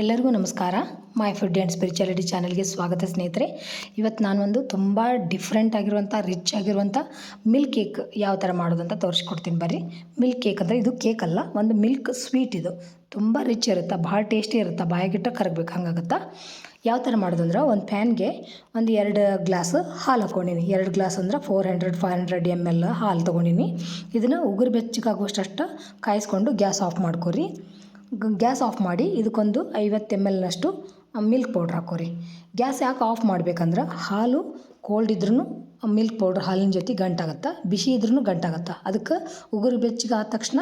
ಎಲ್ಲರಿಗೂ ನಮಸ್ಕಾರ. My food and spirituality ಚಾನಲ್ಗೆ ಸ್ವಾಗತ ಸ್ನೇಹಿತರೆ. ಇವತ್ತು ನಾನು ಒಂದು ತುಂಬ ಡಿಫ್ರೆಂಟ್ ಆಗಿರುವಂಥ ರಿಚ್ ಆಗಿರುವಂಥ ಮಿಲ್ಕ್ ಕೇಕ್ ಯಾವ ಥರ ಮಾಡೋದು ಅಂತ ತೋರಿಸ್ಕೊಡ್ತೀನಿ ಬರ್ರಿ. ಮಿಲ್ಕ್ ಕೇಕ್ ಅಂದರೆ ಇದು ಕೇಕ್ ಅಲ್ಲ, ಒಂದು ಮಿಲ್ಕ್ ಸ್ವೀಟ್ ಇದು. ತುಂಬ ರಿಚ್ ಇರುತ್ತೆ, ಭಾಳ ಟೇಸ್ಟಿ ಇರುತ್ತೆ, ಬಾಯಿಗಿಟ್ಟ ಕರಗಬೇಕು, ಹಂಗಾಗುತ್ತಾ? ಯಾವ ಥರ ಮಾಡೋದು ಅಂದ್ರೆ ಒಂದು ಪ್ಯಾನ್ಗೆ ಒಂದು ಎರಡು ಗ್ಲಾಸ್ ಹಾಲು ಹಾಕ್ಕೊಂಡಿನಿ. ಎರಡು ಗ್ಲಾಸ್ ಅಂದ್ರೆ four hundred five hundred M L ಹಾಲು ತೊಗೊಂಡಿನಿ. ಇದನ್ನು ಉಗುರು ಬೆಚ್ಚಗಾಗುವಷ್ಟು ಕಾಯಿಸ್ಕೊಂಡು ಗ್ಯಾಸ್ ಆಫ್ ಮಾಡ್ಕೊರಿ. ಗ್ಯಾಸ್ ಆಫ್ ಮಾಡಿ ಇದಕ್ಕೊಂದು ಐವತ್ತು ಎಂ ಎಲ್ನಷ್ಟು ಮಿಲ್ಕ್ ಪೌಡ್ರ್ ಹಾಕೋರಿ. ಗ್ಯಾಸ್ ಯಾಕೆ ಆಫ್ ಮಾಡ್ಬೇಕಂದ್ರೆ ಹಾಲು ಕೋಲ್ಡ್ ಇದ್ರೂ ಮಿಲ್ಕ್ ಪೌಡ್ರ್ ಹಾಲಿನ ಜೊತೆ ಗಂಟಾಗತ್ತೆ, ಬಿಸಿ ಇದ್ರೂ ಗಂಟಾಗತ್ತೆ. ಅದಕ್ಕೆ ಉಗುರು ಬೆಚ್ಚಗೆ ಆದ ತಕ್ಷಣ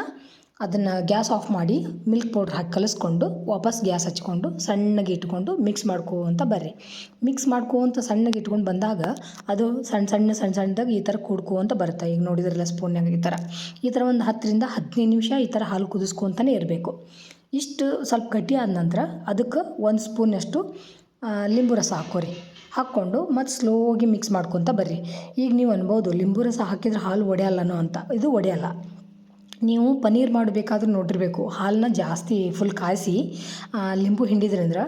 ಅದನ್ನು ಗ್ಯಾಸ್ ಆಫ್ ಮಾಡಿ ಮಿಲ್ಕ್ ಪೌಡ್ರ್ ಹಾಕಿ ಕಲಿಸ್ಕೊಂಡು ವಾಪಸ್ ಗ್ಯಾಸ್ ಹಚ್ಕೊಂಡು ಸಣ್ಣಗೆ ಇಟ್ಕೊಂಡು ಮಿಕ್ಸ್ ಮಾಡ್ಕೋಂತ ಬರ್ರಿ. ಮಿಕ್ಸ್ ಮಾಡ್ಕೋಂತ ಸಣ್ಣಗೆ ಇಟ್ಕೊಂಡು ಬಂದಾಗ ಅದು ಸಣ್ಣ ಸಣ್ಣ ಸಣ್ಣ ಸಣ್ಣದಾಗಿ ಈ ಥರ ಕುಡ್ಕೋಂತ ಬರುತ್ತೆ. ಈಗ ನೋಡಿದ್ರಲ್ಲ ಸ್ಪೂನ್ಯಾಗ ಈ ಥರ. ಈ ಥರ ಒಂದು ಹತ್ತರಿಂದ ಹದಿನೈದು ನಿಮಿಷ ಈ ಥರ ಹಾಲು ಕುದಿಸ್ಕೊತಾನೆ ಇರಬೇಕು. ಇಷ್ಟು ಸ್ವಲ್ಪ ಗಟ್ಟಿ ಆದ ನಂತರ ಅದಕ್ಕೆ ಒಂದು ಸ್ಪೂನಷ್ಟು ಲಿಂಬು ರಸ ಹಾಕೋರಿ ಹಾಕ್ಕೊಂಡು ಮತ್ತು ಸ್ಲೋಗಿ ಮಿಕ್ಸ್ ಮಾಡ್ಕೊತ ಬರ್ರಿ. ಈಗ ನೀವು ಅನ್ಬೋದು, ಲಿಂಬು ರಸ ಹಾಕಿದ್ರೆ ಹಾಲು ಒಡೆಯಲ್ಲನೋ ಅಂತ. ಇದು ಒಡೆಯಲ್ಲ. ನೀವು ಪನ್ನೀರ್ ಮಾಡಬೇಕಾದ್ರೂ ನೋಡಿರಬೇಕು. ಹಾಲನ್ನ ಜಾಸ್ತಿ ಫುಲ್ ಕಾಯಿಸಿ ಲಿಂಬು ಹಿಂಡಿದ್ರಂದ್ರೆ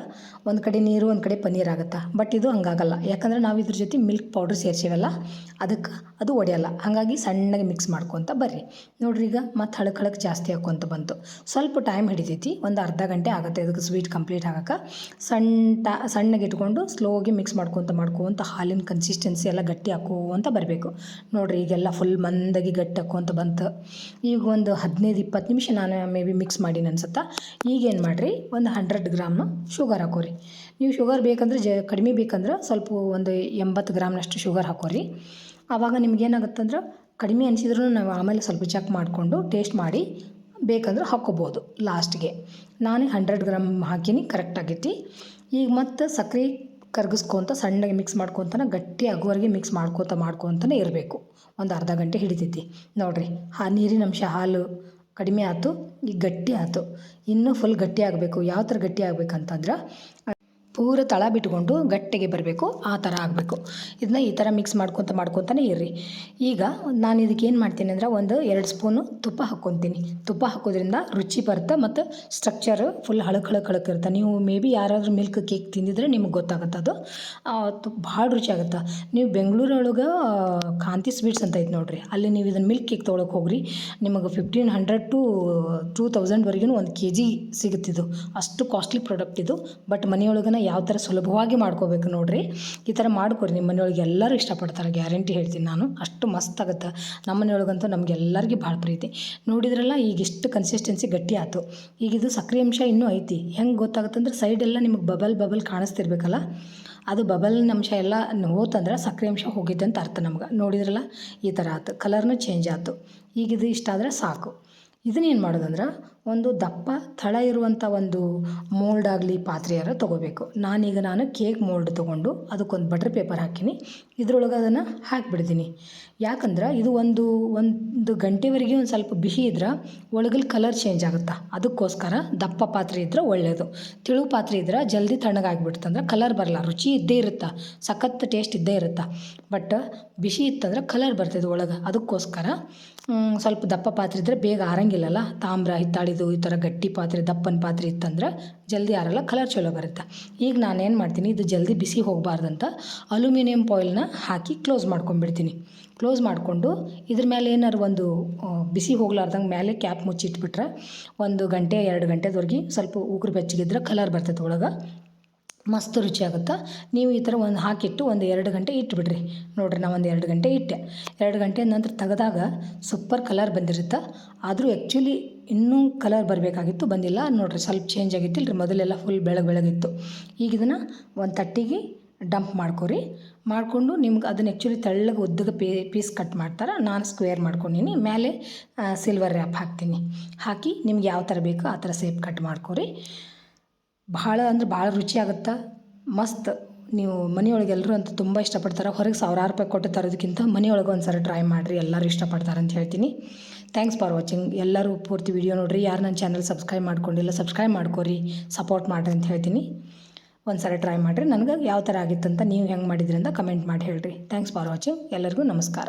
ಒಂದು ಕಡೆ ನೀರು, ಒಂದು ಕಡೆ ಪನ್ನೀರ್ ಆಗುತ್ತೆ? ಬಟ್ ಇದು ಹಂಗಾಗಲ್ಲ. ಯಾಕಂದ್ರೆ ನಾವು ಇದ್ರ ಜೊತೆ ಮಿಲ್ಕ್ ಪೌಡ್ರ್ ಸೇರಿಸಿವಲ್ಲ, ಅದಕ್ಕೆ ಅದು ಒಡೆಯಲ್ಲ. ಹಾಗಾಗಿ ಸಣ್ಣಗೆ ಮಿಕ್ಸ್ ಮಾಡ್ಕೊತ ಬರ್ರಿ. ನೋಡ್ರಿ ಈಗ ಮತ್ತು ಹಳಕ್ ಹಳಕ್ ಜಾಸ್ತಿ ಹಾಕ್ಕೊಂತ ಬಂತು. ಸ್ವಲ್ಪ ಟೈಮ್ ಹಿಡಿತೈತಿ, ಒಂದು ಅರ್ಧ ಗಂಟೆ ಆಗುತ್ತೆ ಅದಕ್ಕೆ ಸ್ವೀಟ್ ಕಂಪ್ಲೀಟ್ ಆಗಕ್ಕೆ. ಸಣ್ಣ, ಸಣ್ಣಗೆ ಇಟ್ಕೊಂಡು ಸ್ಲೋಗಿ ಮಿಕ್ಸ್ ಮಾಡ್ಕೊತ ಮಾಡ್ಕೊತ ಹಾಲಿನ ಕನ್ಸಿಸ್ಟೆನ್ಸಿ ಎಲ್ಲ ಗಟ್ಟಿ ಹಾಕೋಂತ ಬರಬೇಕು. ನೋಡ್ರಿ ಈಗೆಲ್ಲ ಫುಲ್ ಮಂದಾಗಿ ಗಟ್ಟಿ ಹಾಕ್ಕೊಂತ ಬಂತು. ಈಗ ಒಂದು ಹದಿನೈದು, ಇಪ್ಪತ್ತು ನಿಮಿಷ ನಾನು ಮೇ ಬಿ ಮಿಕ್ಸ್ ಮಾಡೀನಿ ಅನ್ಸುತ್ತೆ? ಈಗೇನು ಮಾಡಿರಿ? ಒಂದು ಹಂಡ್ರೆಡ್ ಗ್ರಾಮ್ನ ಶುಗರ್ ಹಾಕೋರಿ. ನೀವು ಶುಗರ್ ಬೇಕಂದ್ರೆ ಜ, ಕಡಿಮೆ ಬೇಕಂದ್ರೆ ಸ್ವಲ್ಪ ಒಂದು ಎಂಬತ್ತು ಗ್ರಾಮ್ನಷ್ಟು ಶುಗರ್ ಹಾಕೋರಿ. ಆವಾಗ ನಿಮ್ಗೇನಾಗುತ್ತಂದ್ರೆ ಕಡಿಮೆ ಅನಿಸಿದ್ರೂ ನಾವು ಆಮೇಲೆ ಸ್ವಲ್ಪ ಚೆಕ್ ಮಾಡಿಕೊಂಡು ಟೇಸ್ಟ್ ಮಾಡಿ ಬೇಕಂದ್ರೆ ಹಾಕ್ಕೋಬೋದು ಲಾಸ್ಟ್ಗೆ. ನಾನು ಹಂಡ್ರೆಡ್ ಗ್ರಾಮ್ ಹಾಕೀನಿ ಕರೆಕ್ಟ್ ಆಗೈತಿ ಈಗ ಮತ್ತು ಸಕ್ಕರೆ ಕರ್ಗಿಸ್ಕೊತ ಸಣ್ಣಗೆ ಮಿಕ್ಸ್ ಮಾಡ್ಕೊತಾನೆ ಗಟ್ಟಿ ಆಗುವವರೆಗೆ ಮಿಕ್ಸ್ ಮಾಡ್ಕೊತ ಮಾಡ್ಕೊತಾನೆ ಇರಬೇಕು. ಒಂದು ಅರ್ಧ ಗಂಟೆ ಹಿಡಿತೈತಿ. ನೋಡಿರಿ ಆ ನೀರಿನ ಅಂಶ ಹಾಲು ಕಡಿಮೆ ಆಯ್ತು ಈಗ ಗಟ್ಟಿ ಆಯ್ತು ಇನ್ನೂ ಫುಲ್ ಗಟ್ಟಿ ಆಗಬೇಕು. ಯಾವ ಥರ ಗಟ್ಟಿ ಆಗ್ಬೇಕಂತಂದ್ರೆ ಪೂರ ತಳ ಬಿಟ್ಕೊಂಡು ಗಟ್ಟಿಗೆ ಬರಬೇಕು, ಆ ಥರ ಆಗಬೇಕು. ಇದನ್ನ ಈ ಥರ ಮಿಕ್ಸ್ ಮಾಡ್ಕೊತ ಮಾಡ್ಕೊತಾನೆ ಇರ್ರಿ. ಈಗ ನಾನು ಇದಕ್ಕೆ ಏನು ಮಾಡ್ತೀನಿ ಅಂದ್ರೆ ಒಂದು ಎರಡು ಸ್ಪೂನು ತುಪ್ಪ ಹಾಕ್ಕೊತೀನಿ. ತುಪ್ಪ ಹಾಕೋದ್ರಿಂದ ರುಚಿ ಬರುತ್ತೆ ಮತ್ತು ಸ್ಟ್ರಕ್ಚರ್ ಫುಲ್ ಹಳಕ್ ಹಳಕ್ ಹಳಕ್ ಇರುತ್ತೆ ನೀವು ಮೇ ಬಿ ಯಾರಾದರೂ ಮಿಲ್ಕ್ ಕೇಕ್ ತಿಂದಿದ್ರೆ ನಿಮ್ಗೆ ಗೊತ್ತಾಗುತ್ತೆ ಅದು. ತುಪ್ಪ ಭಾಳ ರುಚಿ ಆಗುತ್ತೆ. ನೀವು ಬೆಂಗಳೂರೊಳಗೆ ಕಾಂತಿ ಸ್ವೀಟ್ಸ್ ಅಂತ ಐತೆ ನೋಡಿರಿ. ಅಲ್ಲಿ ನೀವು ಇದನ್ನು ಮಿಲ್ಕ್ ಕೇಕ್ ತೊಗೊಳಕ್ಕೆ ಹೋಗ್ರಿ. ನಿಮಗೆ ಫಿಫ್ಟೀನ್ ಹಂಡ್ರೆಡ್ ಟು ಟೂ ತೌಸಂಡ್ವರೆಗೂ ಒಂದು ಕೆ ಜಿ ಸಿಗುತ್ತಿದ್ದು ಅಷ್ಟು ಕಾಸ್ಟ್ಲಿ ಪ್ರಾಡಕ್ಟ್ ಇದು. ಬಟ್ ಮನೆಯೊಳಗನ ಯಾವ ಥರ ಸುಲಭವಾಗಿ ಮಾಡ್ಕೋಬೇಕು ನೋಡಿರಿ. ಈ ಥರ ಮಾಡ್ಕೊರಿ, ನಿಮ್ಮ ಮನೆಯೊಳಗೆ ಎಲ್ಲರೂ ಇಷ್ಟಪಡ್ತಾರೆ, ಗ್ಯಾರಂಟಿ ಹೇಳ್ತೀನಿ ನಾನು. ಅಷ್ಟು ಮಸ್ತ್ ಆಗುತ್ತೆ. ನಮ್ಮ ಮನೆಯೊಳಗಂತೂ ನಮ್ಗೆ ಎಲ್ಲರಿಗೂ ಭಾಳ ಪ್ರೀತಿ. ನೋಡಿದ್ರಲ್ಲ, ಈಗ ಇಷ್ಟು ಕನ್ಸಿಸ್ಟೆನ್ಸಿ ಗಟ್ಟಿ ಆಯಿತು ಈಗ ಇದು ಸಕ್ಕರೆ ಅಂಶ ಇನ್ನೂ ಐತಿ. ಹೆಂಗೆ ಗೊತ್ತಾಗುತ್ತಂದ್ರೆ ಸೈಡೆಲ್ಲ ನಿಮಗೆ ಬಬಲ್ ಬಬಲ್ ಕಾಣಿಸ್ತಿರ್ಬೇಕಲ್ಲ? ಅದು ಬಬಲ್ನ ಅಂಶ ಎಲ್ಲ ಹೋತಂದ್ರೆ ಸಕ್ಕರೆ ಅಂಶ ಹೋಗಿದ್ದೆ ಅಂತ ಅರ್ಥ ನಮ್ಗೆ. ನೋಡಿದ್ರಲ್ಲ, ಈ ಥರ ಆಯ್ತು ಕಲರ್ನು ಚೇಂಜ್ ಆಯ್ತು ಈಗ ಇದು ಇಷ್ಟ ಆದರೆ ಸಾಕು. ಇದನ್ನೇನು ಮಾಡೋದಂದ್ರೆ ಒಂದು ದಪ್ಪ, ತಳ ಇರುವಂಥ ಒಂದು ಮೋಲ್ಡ್ ಆಗಲಿ ಪಾತ್ರೆಯಾರ ತೊಗೋಬೇಕು. ನಾನೀಗ ನಾನು ಕೇಕ್ ಮೋಲ್ಡ್ ತೊಗೊಂಡು ಅದಕ್ಕೊಂದು ಬಟರ್ ಪೇಪರ್ ಹಾಕೀನಿ. ಇದ್ರೊಳಗೆ ಅದನ್ನು ಹಾಕಿಬಿಡ್ತೀನಿ. ಯಾಕಂದ್ರೆ ಇದು ಒಂದು ಒಂದು ಗಂಟೆವರೆಗೆ ಒಂದು ಸ್ವಲ್ಪ ಬಿಸಿ ಇದ್ರೆ ಒಳಗಲ್ ಕಲರ್ ಚೇಂಜ್ ಆಗುತ್ತೆ? ಅದಕ್ಕೋಸ್ಕರ ದಪ್ಪ ಪಾತ್ರೆ ಇದ್ರೆ ಒಳ್ಳೆಯದು ತಿಳು ಪಾತ್ರೆ ಇದ್ರೆ ಜಲ್ದಿ ತಣ್ಣಗಾಗ್ಬಿಡ್ತಂದ್ರೆ ಕಲರ್ ಬರಲ್ಲ. ರುಚಿ ಇದ್ದೇ ಇರುತ್ತೆ? ಸಖತ್ ಟೇಸ್ಟ್ ಇದ್ದೇ ಇರುತ್ತೆ? ಬಟ್ ಬಿಸಿ ಇತ್ತಂದ್ರೆ ಕಲರ್ ಬರ್ತದೆ ಒಳಗೆ. ಅದಕ್ಕೋಸ್ಕರ ಸ್ವಲ್ಪ ದಪ್ಪ ಪಾತ್ರೆ ಇದ್ದರೆ ಬೇಗ ಆರಂಗಿಲ್ಲಲ್ಲ? ತಾಮ್ರ ಹಿತ್ತಾಳಿದು ಈ ಥರ ಗಟ್ಟಿ ಪಾತ್ರೆ, ದಪ್ಪನ ಪಾತ್ರೆ ಇತ್ತಂದ್ರೆ ಜಲ್ದಿ ಆರಲ್ಲ ಕಲರ್ ಚಲೋ ಬರುತ್ತೆ. ಈಗ ನಾನೇನು ಮಾಡ್ತೀನಿ, ಇದು ಜಲ್ದಿ ಬಿಸಿ ಹೋಗಬಾರ್ದಂತ ಅಲ್ಯೂಮಿನಿಯಂ ಫಾಯಿಲ್ನ ಹಾಕಿ ಕ್ಲೋಸ್ ಮಾಡ್ಕೊಂಡ್ಬಿಡ್ತೀನಿ. ಕ್ಲೋಸ್ ಮಾಡಿಕೊಂಡು ಇದ್ರ ಮೇಲೆ ಏನಾರು ಒಂದು ಬಿಸಿ ಹೋಗ್ಲಾರ್ದಂಗೆ ಮೇಲೆ ಕ್ಯಾಪ್ ಮುಚ್ಚಿಟ್ಬಿಟ್ರೆ ಒಂದು ಗಂಟೆ, ಎರಡು ಗಂಟೆದವರೆಗೆ ಸ್ವಲ್ಪ ಉಗುರು ಬೆಚ್ಚಗಿದ್ರೆ ಕಲರ್ ಬರ್ತೈತೆ ಒಳಗೆ. ಮಸ್ತ್ ರುಚಿ ಆಗುತ್ತೆ? ನೀವು ಈ ಥರ ಒಂದು ಹಾಕಿಟ್ಟು ಒಂದು ಎರಡು ಗಂಟೆ ಇಟ್ಬಿಡ್ರಿ. ನೋಡಿರಿ ನಾ ಒಂದು ಎರಡು ಗಂಟೆ ಇಟ್ಟೆ. ಎರಡು ಗಂಟೆ ನಂತರ ತೆಗೆದಾಗ ಸೂಪರ್ ಕಲರ್ ಬಂದಿರುತ್ತೆ. ಆದರೂ ಆ್ಯಕ್ಚುಲಿ ಇನ್ನೂ ಕಲರ್ ಬರಬೇಕಾಗಿತ್ತು, ಬಂದಿಲ್ಲ. ನೋಡಿರಿ ಸ್ವಲ್ಪ ಚೇಂಜ್ ಆಗಿತ್ತು. ರೀ ಮೊದಲೆಲ್ಲ ಫುಲ್ ಬೆಳಗ್ಗೆ ಬೆಳಗಿತ್ತು. ಈಗ ಇದನ್ನು ಒಂದು ತಟ್ಟಿಗೆ ಡಂಪ್ ಮಾಡ್ಕೊರಿ. ಮಾಡಿಕೊಂಡು ನಿಮ್ಗೆ ಅದನ್ನ ಆ್ಯಕ್ಚುಲಿ ತೆಳ್ಳಗೆ ಉದ್ದಗೆ ಪೇ ಪೀಸ್ ಕಟ್ ಮಾಡ್ತಾರೆ. ನಾನು ಸ್ಕ್ವೇರ್ ಮಾಡ್ಕೊಂಡೀನಿ. ಮೇಲೆ ಸಿಲ್ವರ್ ರ್ಯಾಪ್ ಹಾಕ್ತೀನಿ. ಹಾಕಿ ನಿಮ್ಗೆ ಯಾವ ಥರ ಬೇಕೋ ಆ ಥರ ಸೇಪ್ ಕಟ್ ಮಾಡ್ಕೊರಿ. ಭಾಳ ಅಂದ್ರೆ ಭಾಳ ರುಚಿ ಆಗುತ್ತೆ? ಮಸ್ತ್. ನೀವು ಮನೆಯೊಳಗೆ ಎಲ್ಲರೂ ಅಂತ ತುಂಬ ಇಷ್ಟಪಡ್ತಾರೆ. ಹೊರಗೆ ಸಾವಿರಾರು ರೂಪಾಯಿ ಕೊಟ್ಟು ತರೋದಕ್ಕಿಂತ ಮನೆಯೊಳಗೆ ಒಂದು ಸರಿ ಟ್ರೈ ಮಾಡಿರಿ. ಎಲ್ಲರೂ ಇಷ್ಟಪಡ್ತಾರೆ ಅಂತ ಹೇಳ್ತೀನಿ. ಥ್ಯಾಂಕ್ಸ್ ಫಾರ್ ವಾಚಿಂಗ್ ಎಲ್ಲರೂ ಪೂರ್ತಿ ವಿಡಿಯೋ ನೋಡಿರಿ. ಯಾರು ನನ್ನ ಚಾನಲ್ ಸಬ್ಸ್ಕ್ರೈಬ್ ಮಾಡ್ಕೊಂಡಿಲ್ಲ ಸಬ್ಸ್ಕ್ರೈಬ್ ಮಾಡ್ಕೊರಿ. ಸಪೋರ್ಟ್ ಮಾಡಿರಿ ಅಂತ ಹೇಳ್ತೀನಿ. ಒಂದು ಸರಿ ಟ್ರೈ ಮಾಡಿರಿ. ನನಗೆ ಯಾವ ಥರ ಆಗಿತ್ತಂತ ನೀವು ಹೆಂಗೆ ಮಾಡಿದ್ರಿ ಅಂತ ಕಮೆಂಟ್ ಮಾಡಿ ಹೇಳಿರಿ. ಥ್ಯಾಂಕ್ಸ್ ಫಾರ್ ವಾಚಿಂಗ್ ಎಲ್ಲರಿಗೂ ನಮಸ್ಕಾರ.